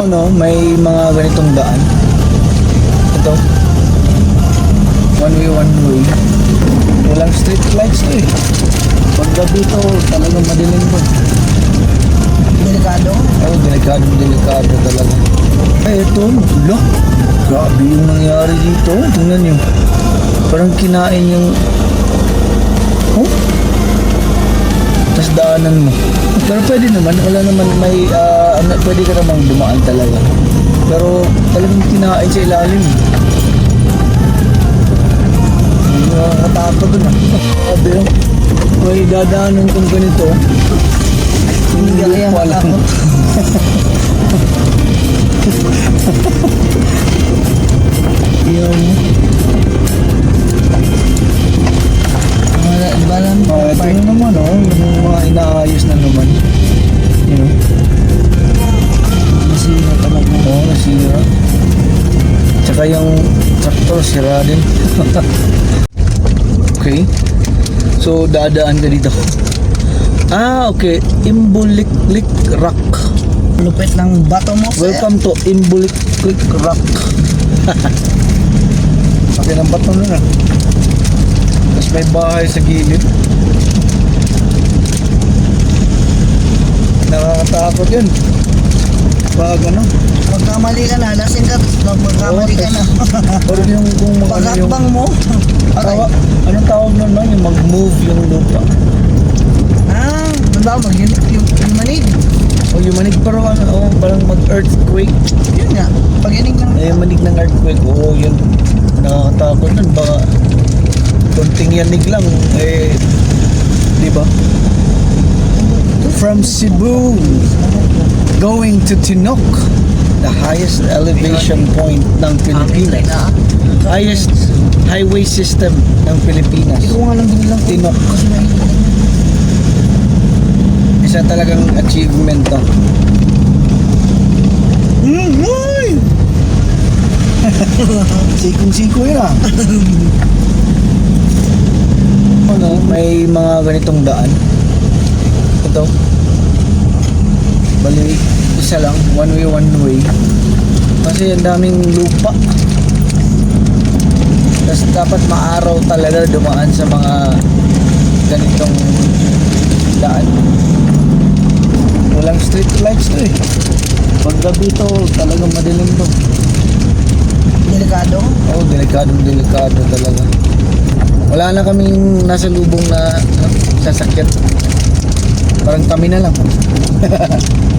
Ano, may mga ganitong daan. Ito. One way, one way. Walang street lights to eh. Pag gabi to, talagang madilim to. Delikado. Oh, delikado, delikado talaga. Ay, ito. Lo. Grabe yung nangyari dito. Tingnan nyo. Parang kinain yung... Oh? Tapos daanan mo. Pero pwede naman. Wala naman may... ah, ano, pwede ka namang dumaan talaga. Pero talagang kinain sa ilalim. Nakakatakot dun ah. Sabi yun. May dadaanan kong ganito. Hindi kaya ko alam. matakot. Yung... Wala, balang Uh, ito part. na naman, oh, yung mga inaayos na naman. You know? Masira talaga. Oo, oh, nasira. Tsaka yung traktor, sira din. okay. So, dadaan ka dito. Ah, okay. Imbuliklik Rock. Lupit ng bato mo. sir. Welcome to Imbuliklik Rock. Laki ng bato nun ah. Tapos may bahay sa gilid. Nakakatakot yun. Pag ano. Magkamali ka na, lasing ka, magkamali ka na. Pero yung kung ano yung... Pagkakbang mo. Tawa, anong tawag nun no? Yung mag-move yung lupa. Ah, diba, mag yung, manig. O yung manig pero ano, oh, parang mag-earthquake. Yun nga, pag ining ka. Eh, manig ng earthquake, oo, yun. Nakakatakot nun. Baka konting yanig lang, eh, di ba? From Cebu, going to Tinok, the highest elevation point ng Pilipinas. Highest highway system ng Pilipinas. Hindi ko nga lang binilang ko. Tinok. Isa talagang achievement to. Mm, uy! Sikong-siko yun ah. ano, may mga ganitong daan. Ito. Bali, isa lang. One way, one way. Kasi ang daming lupa. Tapos dapat maaraw talaga dumaan sa mga ganitong daan. Walang street lights to eh. Pag gabi to, talagang madilim to. delikado. Oo, oh, delikadong delikado talaga. Wala na kaming nasa lubong na ano, sasakyan. Parang kami na lang.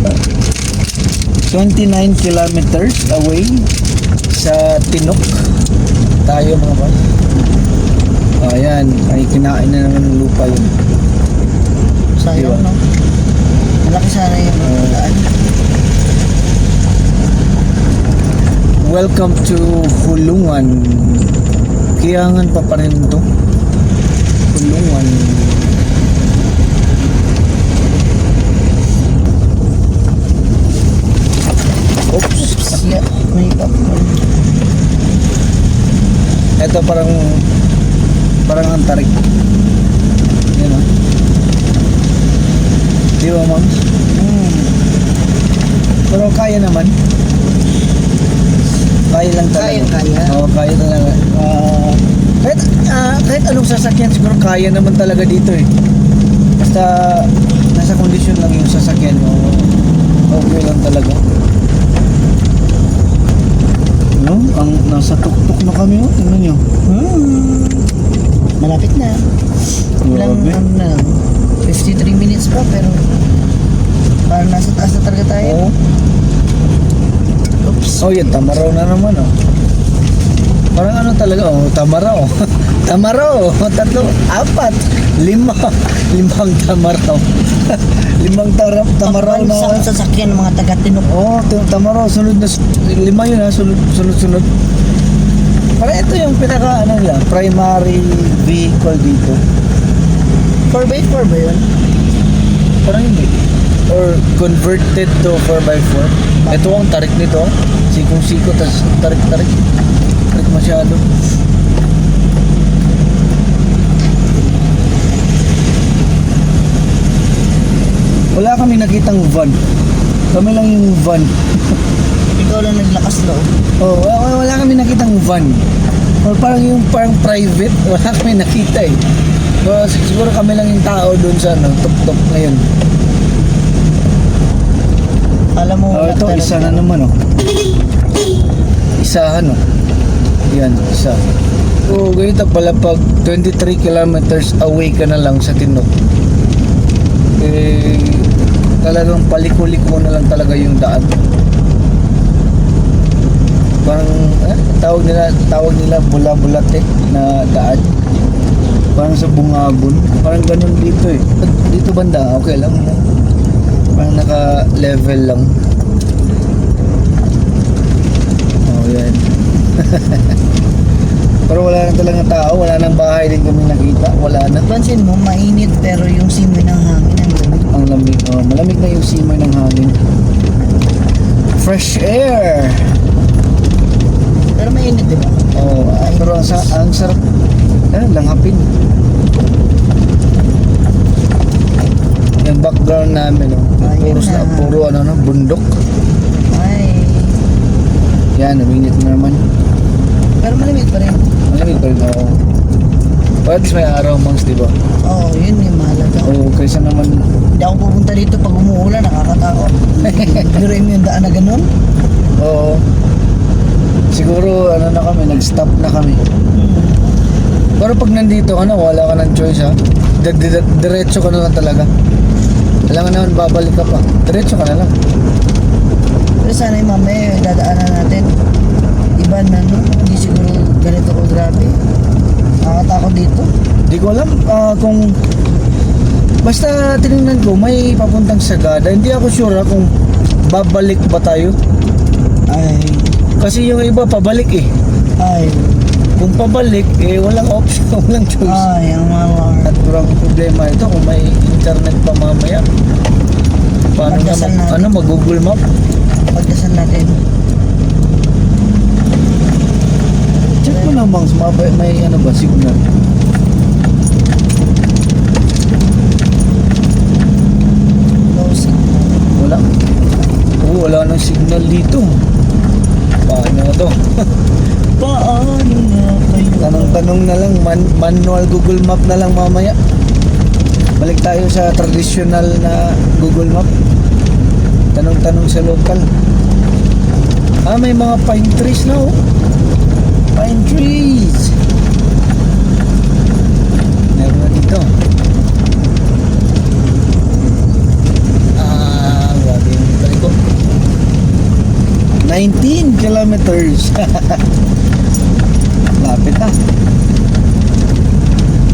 29 kilometers away sa Tinok. Tayo mga boss. Oh, ayan. Ay, kinain na naman ng lupa yun. Sayang, Diba? no? Malaki sana yung Oo. daan. Welcome to Hulungan. Kiyangan pa pa rin to. Hulungan. Oops. Yeah, may popcorn. Ito parang parang ang tarik. Yan o. Di ba, ma'am? Hmm. Pero kaya naman. Kaya lang talaga. Kaya, kaya. Oo, kaya talaga. Ah, kahit, ah, kahit anong sasakyan siguro kaya naman talaga dito eh. Basta nasa kondisyon lang yung sasakyan mo. Okay lang talaga. No? Ang nasa tuktok na kami oh. Tingnan nyo. Hmm. Malapit na. Ilang, ano na lang, 53 minutes pa, pero parang nasa taas na talaga tayo. Oo. Oops. Oh, yan, tamaraw na naman, oh. Parang ano talaga, oh, tamaraw. tamaraw, tatlo, apat, lima, limang tamaraw. limang tarap, tamaraw na. Pagbansang sasakyan ng mga taga-tinok. Oh, t- tamaraw, sunod na, lima yun ha, sunod, sunod, sunod. Parang ito yung pinaka, ano nila, primary vehicle dito. 4x4 ba yun? Parang hindi. Or converted to 4x4. Ito ang tarik nito. Sikong-siko, tas tarik-tarik. Tarik masyado. Wala kami nakitang van. Kami lang yung van. Ikaw lang naglakas loob. Oh, wala, wala kami nakitang van. Or parang yung parang private, wala kami nakita eh. Pero siguro kami lang yung tao doon sa ano, tuk-tuk ngayon. Alam mo, Oh, ito, isa na naman oh. Isa ano. Yan, isa. Oh, ganito pala pag 23 kilometers away ka na lang sa Tinok. Eh, talagang paliko-liko na lang talaga yung daan. Parang, eh, tawag nila, tawag nila bula-bulat eh, na daan. Parang sa bungabon. Parang ganun dito eh. Dito banda, okay lang. Parang naka-level lang. Oh, yan. Pero wala na talaga tao, wala nang bahay din kami nakita, wala na. Pansin mo, mainit pero yung simoy ng hangin ang lamig. Ang lamig, oh, malamig na yung simoy ng hangin. Fresh air! Pero mainit, di ba? Oh, ah, pero ang, sa, ang sarap, eh, langhapin. Yung background namin, oh, puro, na. puro ano, no, bundok. Ay. Yan, uminit na naman. Pero malamig pa rin. Pa rin, oo. Pero at least may araw, monks, di ba? Oo, oh, yun yung mahalaga. Oo, kaysa naman, Hindi ako pupunta dito pag umuulan, nakakatakot. Biruin mo yung daan na ganun. oo. Siguro, ano na kami, nag-stop na kami. Hmm. Pero pag nandito ka na, wala ka ng choice ha. Di- di- Diretso ka na lang talaga. Alam nga naman, babalik ka pa. Diretso ka na lang. Pero sana yung mamaya, dadaanan natin. Iba na, no? Hindi siguro ganito ko grabe. Nakakatakot dito. Di ko alam ah, kung... Basta tinignan ko, may papuntang Sagada. Hindi ako sure ha, kung babalik ba tayo. Ay, Kasi yung iba, pabalik eh. ay, Kung pabalik, eh walang option, walang choice. ay, ang mga... At kurang problema ito kung may internet pa mamaya. Paano na mag, ano, mag-google map? Pagdasal natin. Mo lang bang may, ano ba, signal. Low signal. Wala. Oo, wala nang signal dito. Paano to? Paano na kayo? Tanong-tanong na lang, man, manual Google Map na lang mamaya. Balik tayo sa traditional na Google Map. Tanong-tanong sa local. Ah, may mga pine trees na oh. Pine trees. Meron na dito. Ah, grabe yung tali ko. 19 kilometers. Lapit na.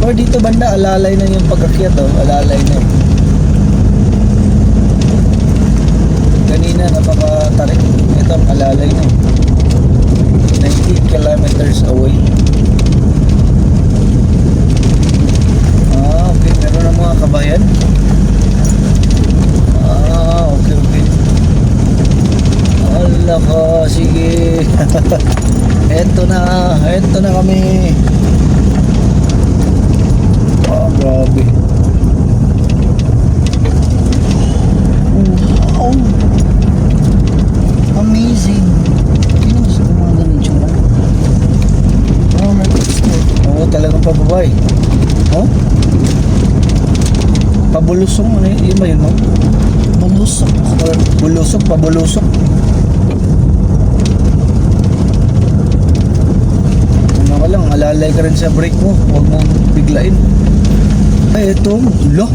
Or dito banda, alalay na yung pagkakyat oh. Alalay na. Kanina napakatarik. Ito, alalay na. 90 kilometers away. Ah, okay. Meron na mga kabayan. Ah, okay, okay. Ala ka, sige. eto na, eto na kami. Ah, grabe. Wow! Amazing! Sino gusto ko mga ganun tsura? Oh, may gusto. Oo, talagang pababay. Oh? Pabulusong, ano yun? Yun ba yun, no? Bulusok. Bulusok, pabulusok. Ano ka lang, alalay ka rin sa brake mo. Huwag mong biglain. Ay, eto. Lo,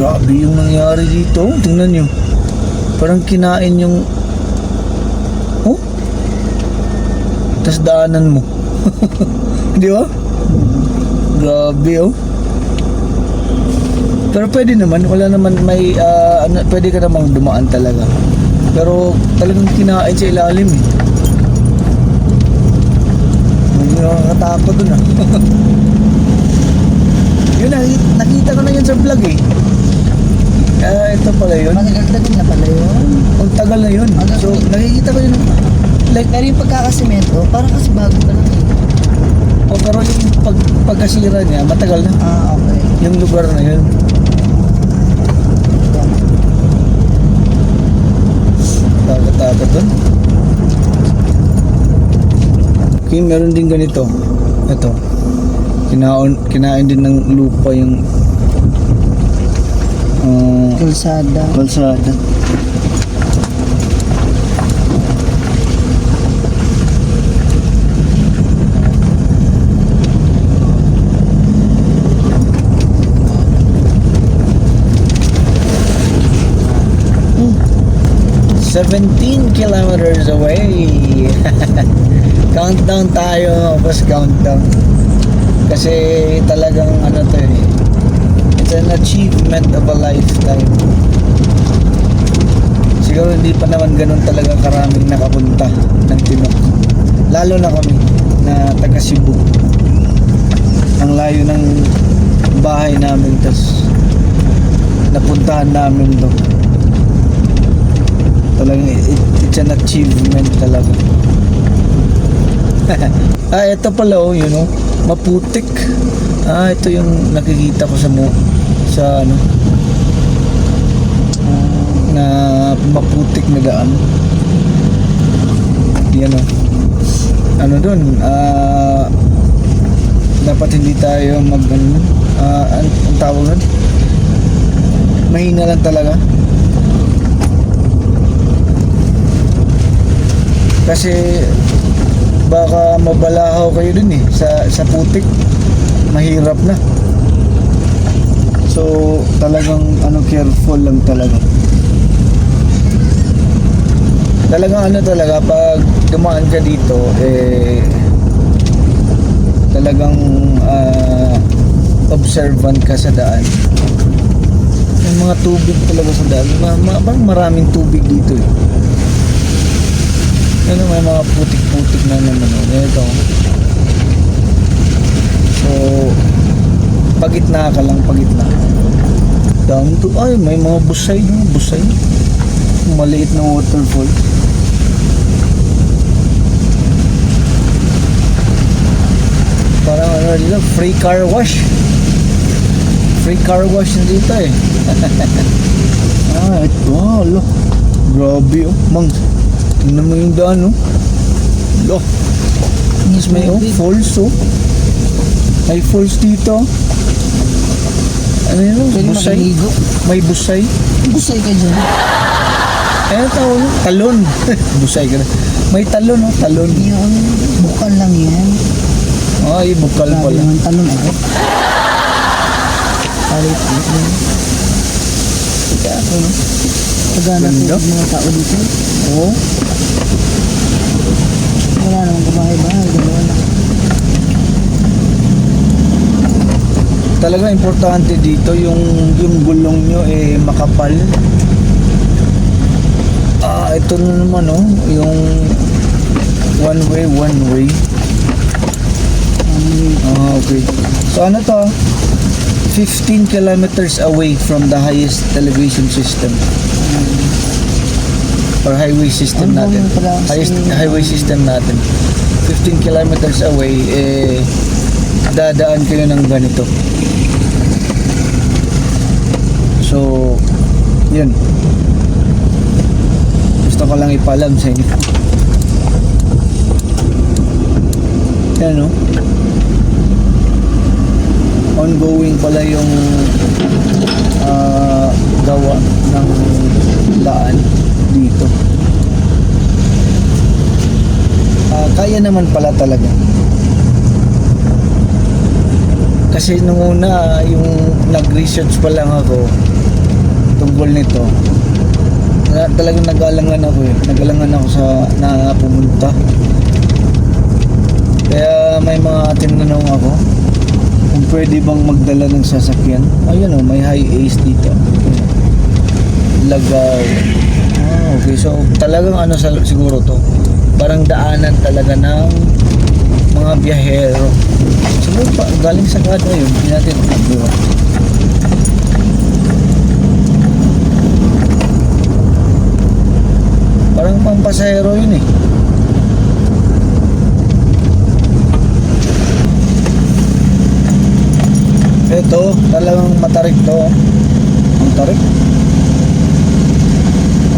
grabe yung nangyari dito. Tingnan nyo. Parang kinain yung... Oh? Tapos daanan mo. Di ba? Grabe, oh. Pero pwede naman, wala naman may, ah, ano, pwede ka namang dumaan talaga. Pero talagang kinain sa ilalim eh. Hindi nakakatakot dun ah. yun, nakita, nakita ko na yun sa vlog eh. Ah, ito pala yun. Matagal-tagal na pala yun. Ang tagal na yun. Ang- So, nakikita ko yun. Like, Pero yung pagkakasimento, parang kasi bago pa lang eh. oh, pero yung pag, pagkasira niya, matagal na. Ah, okay. Yung lugar na yun. Natatakot doon. Okay, meron din ganito. Ito. Kinaon, kinain din ng lupa yung uh, Kalsada. kalsada. Seventeen kilometers away. countdown tayo, boss countdown. Kasi talagang ano to eh. It's an achievement of a lifetime. Siguro hindi pa naman ganun talaga karaming nakapunta ng Tinok. Lalo na kami na taga Cebu. Ang layo ng bahay namin tas napuntahan namin to. Talagang it, it's an achievement talaga. ah, ito pala oh, you know, maputik. Ah, ito yung nakikita ko sa mo sa ano na maputik na daan. Yan o. Ano dun? Ah, dapat hindi tayo mag ano, ah, ang, ang tawag nun? Mahina lang talaga. Kasi baka mabalahaw kayo dun eh sa sa putik. Mahirap na. So, talagang ano careful lang talaga. Talagang ano talaga pag dumaan ka dito eh talagang ah, observant ka sa daan. May mga tubig talaga sa daan. Ma, ma, maraming tubig dito eh. Ano may mga putik-putik na naman oh. Ito. So, pagitna ka lang, pagitna. Down to, ay, may mga busay, no? busay. Maliit na waterfall. Parang ano dito, free car wash. Free car wash dito eh. ah, ito, oh, lo. Grabe oh, mang. Tingnan mo yung daan oh. Lo. Tapos may oh, falls oh. May falls dito. Ano yun? oh, Pwede Busay? makaligo. May busay? Busay ka dyan. Eh, tawag mo? Talon. busay ka na. May talon oh, talon. Yun, bukal lang yan. Ay, bukal Grabe pala. naman talon ako. Palit. Ika ako, no? Pagana Ganda. ng mga tao dito. Oo. Wala namang kumahay-bahay. Dalawa lang. Talaga importante dito yung yung gulong nyo eh makapal. Ah, ito na naman oh, yung one way, one way. Ah, okay. So ano to? 15 kilometers away from the highest elevation system. Or highway system Ano natin. Highest highway system natin. 15 kilometers away eh dadaan kayo ng ganito. So, yun. Gusto ko lang ipalam sa inyo. Yan, no? Ongoing pala yung ah, gawa ng daan dito. Ah, kaya naman pala talaga. Kasi nung una, yung nag-research pa lang ako tungkol nito, na, talagang nag-alangan ako eh. Nag-alangan ako sa na pumunta. Kaya may mga tinanong ako kung pwede bang magdala ng sasakyan. Ayun oh, may high ace dito. Lagaw. Okay. So, talagang ano sa, siguro to. Parang daanan talaga ng mga biyahero. Siguro pa, galing sa kada yun. Hindi natin, di? Parang pampasahero yun eh. Ito, talagang matarik to. Ang tarik.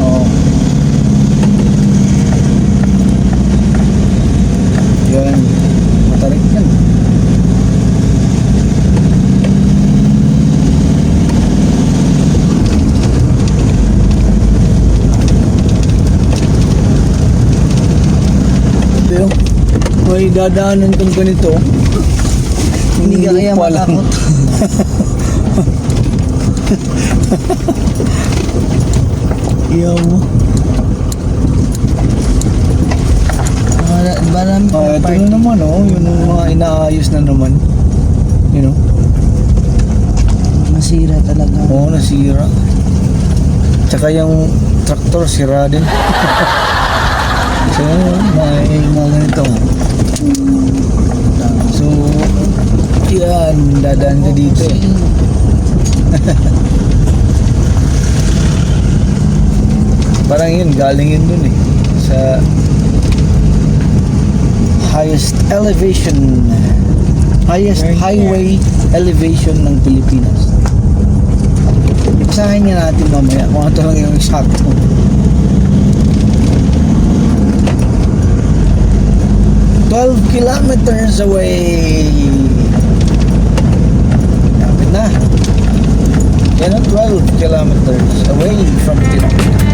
Oo. May dadaanan kang ganito. Hindi ka kaya matakot. Iyaw mo. Mara- Marami Ah, pa ito party. na naman oh, yung mga inaayos na naman. You know? Masira talaga. Oo, nasira. Tsaka yung traktor sira din. so, may mga ganito. So, yan, dadaan ka dito eh. Parang yun, galing yun dun eh. Sa highest elevation, highest highway elevation ng Pilipinas. Basahin nga natin mamaya kung ano lang yung exacto. 12 kilometers away. Lapit na. Yan 12 kilometers away from Tinapunan